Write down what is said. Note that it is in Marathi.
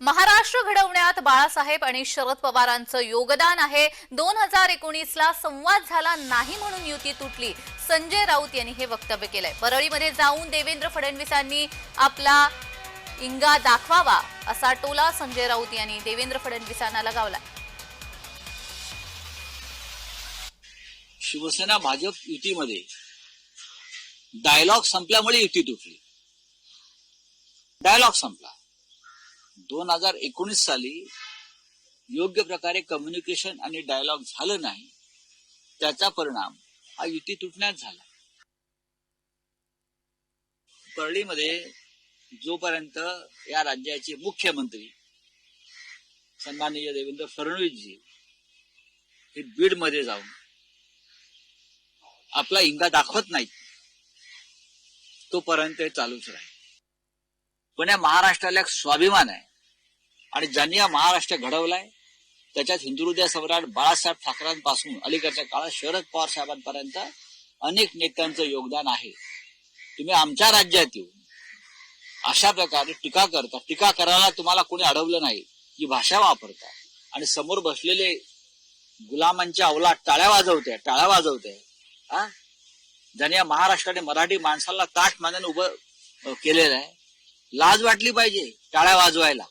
महाराष्ट्र घडवण्यात बाळासाहेब आणि शरद पवारांचं योगदान आहे. दोन हजार एकोणीसला संवाद झाला नाही म्हणून युती तुटली. संजय राऊत यांनी हे वक्तव्य केलंय. परळीमध्ये जाऊन देवेंद्र फडणवीसांनी आपला इंगा दाखवावा असा टोला संजय राऊत यांनी देवेंद्र फडणवीसांना लगावला शिवसेना भाजप युतीमध्ये डायलॉग संपल्यामुळे युती तुटली. डायलॉग संपला. दोन हजार एकोणीस साली योग्य प्रकारे कम्युनिकेशन आणि डायलॉग झालं नाही. त्याचा परिणाम हा युती तुटण्यात झाला. परळीमध्ये जोपर्यंत या राज्याचे मुख्यमंत्री सन्माननीय देवेंद्र फडणवीसजी हे बीडमध्ये जाऊन आपला इंगा दाखवत नाहीत तोपर्यंत चालूच राहील. पण या महाराष्ट्राला एक स्वाभिमान आहे. आणि ज्यांनी हा महाराष्ट्र घडवलाय त्याच्यात हिंदुहृदय सम्राट बाळासाहेब ठाकरेंपासून अलीकडच्या काळात शरद पवार साहेबांपर्यंत अनेक नेत्यांचं योगदान आहे. तुम्ही आमच्या राज्यात येऊन अशा प्रकारे टीका करता टीका करायला तुम्हाला कोणी अडवलं नाही ही भाषा वापरता. आणि समोर बसलेले गुलामांच्या अवलाट टाळ्या वाजवते टाळ्या वाजवते हा? ज्याने या महाराष्ट्राने मराठी माणसाला ताट मानाने उभं केलेलं आहे. लाज वाटली पाहिजे टाळ्या वाजवायला.